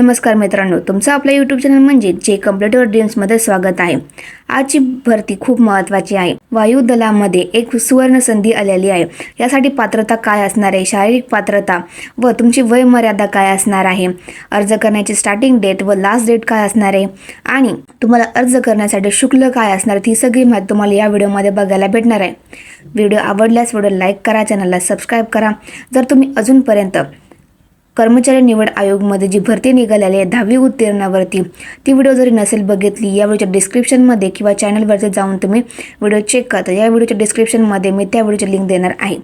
नमस्कार मित्रांनो तुमचं आपलं यूट्यूब चॅनल म्हणजे जे कम्प्युटर ड्रीम्समध्ये स्वागत आहे. आजची भरती खूप महत्त्वाची आहे. वायुदलामध्ये एक सुवर्ण संधी आलेली आहे. यासाठी पात्रता काय असणार आहे? शारीरिक पात्रता व तुमची वय मर्यादा काय असणार आहे? अर्ज करण्याची स्टार्टिंग डेट व लास्ट डेट काय असणार आहे? आणि तुम्हाला अर्ज करण्यासाठी शुल्क काय असणार? ही ती सगळी माहिती तुम्हाला या व्हिडिओमध्ये बघायला भेटणार आहे. व्हिडिओ आवडल्यास व्हिडिओ लाईक करा चॅनलला सबस्क्राईब करा. जर तुम्ही अजूनपर्यंत कर्मचारी निवड आयोगमध्ये जी भरती निघालेली आहे दहावी उत्तीर्णावरती. ती व्हिडिओ जरी नसेल बघितली या व्हिडिओच्या डिस्क्रिप्शनमध्ये किंवा चॅनलवरती जाऊन तुम्ही व्हिडिओ चेक करता. या व्हिडिओच्या डिस्क्रिप्शनमध्ये मी त्या व्हिडिओची लिंक देणार आहे.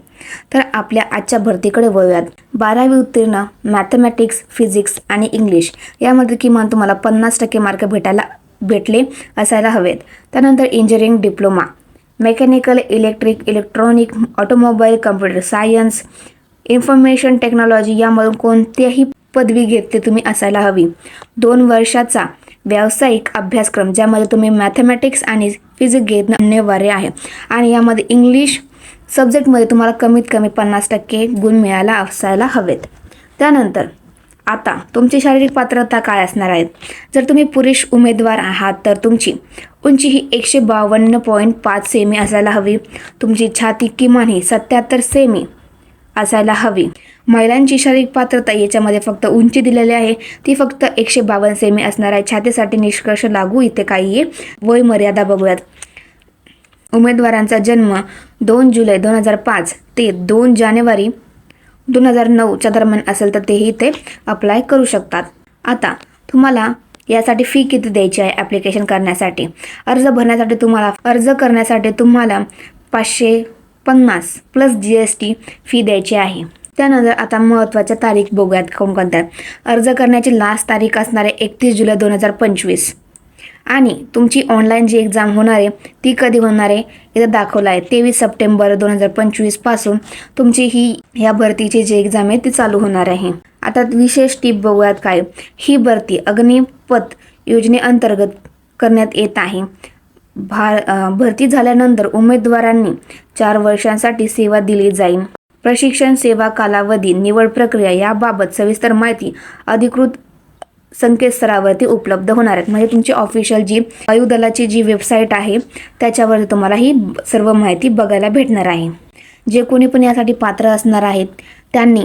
तर आपल्या आजच्या भरतीकडे वळूयात. बारावी उत्तीर्ण मॅथमॅटिक्स फिजिक्स आणि इंग्लिश यामध्ये किमान तुम्हाला पन्नास टक्के मार्क भेटायला भेटले असायला हवेत. त्यानंतर engineering diploma mechanical electric electronic automobile computer science information technology यामधून कोणत्याही पदवी घेतली तुम्ही असायला हवी. दोन वर्षाचा व्यावसायिक अभ्यासक्रम ज्यामध्ये तुम्ही मॅथमॅटिक्स आणि फिजिक्स घेणं अनिवार्य आहे. आणि यामध्ये इंग्लिश सब्जेक्टमध्ये तुम्हाला कमीत कमी पन्नास टक्के गुण मिळायला असायला हवेत. त्यानंतर आता तुमची शारीरिक पात्रता काय असणार आहेत जर तुम्ही पुरुष उमेदवार आहात तर तुमची उंची ही एकशे बावन्न पॉईंट पाच सेमी असायला हवी. तुमची छाती किमान ही सत्याहत्तर सेमी असायला हवी. महिलांची शारीरिक पात्रता याच्यामध्ये फक्त उंची दिलेली आहे. ती फक्त एकशे बावन्न सेमी असणार आहे. छातीसाठी निष्कर्ष लागू इथे काही आहे वय मर्यादा बघूयात. उमेदवारांचा जन्म दोन जुलै दोन हजार पाच ते दोन जानेवारी दोन हजार नऊच्या दरम्यान असेल तर तेही ते अप्लाय करू शकतात. आता तुम्हाला यासाठी फी किती द्यायची आहे ॲप्लिकेशन करण्यासाठी? अर्ज भरण्यासाठी तुम्हाला अर्ज करण्यासाठी तुम्हाला पाचशे पन्नास plus G S T fee द्यायची आहे. त्यानंतर आता महत्त्वाच्या तारीख बघूयात कोणकोणत्या अर्ज करण्याची लास्ट तारीख असणारे एकतीस जुलै दोन हजार पंचवीस. आणि तुमची ऑनलाईन जी एक्झाम होणार आहे ती कधी होणार आहे इथं दाखवलं आहे. तेवीस सप्टेंबर दोन हजार पंचवीसपासून तुमची ही ह्या भरतीची जी एक्झाम आहे ती चालू होणार आहे. आता विशेष टीप बघूयात काय. ही भरती अग्निपथ योजनेअंतर्गत करण्यात येत आहे. भार भरती झाल्यानंतर उमेदवारांनी चार वर्षांसाठी सेवा दिली जाईल. प्रशिक्षण सेवा कालावधी निवड प्रक्रिया याबाबत सविस्तर माहिती अधिकृत संकेतस्थळावरती उपलब्ध होणार आहेत. म्हणजे तुमची ऑफिशियल जी वायुदलाची जी वेबसाईट आहे त्याच्यावर तुम्हाला ही सर्व माहिती बघायला भेटणार आहे. जे कोणी पण यासाठी पात्र असणार आहेत त्यांनी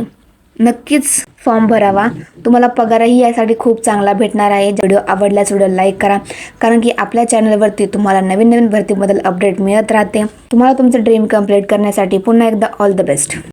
नक्कीच फॉर्म भरावा. तुम्हाला पगारही यासाठी खूप चांगला भेटणार आहे. व्हिडिओ आवडल्यास व्हिडिओ लाईक करा. कारण की आपल्या चॅनलवरती तुम्हाला नवीन नवीन भरतीबद्दल अपडेट मिळत राहते. तुम्हाला तुमचं ड्रीम कंप्लीट करण्यासाठी पुन्हा एकदा ऑल द बेस्ट.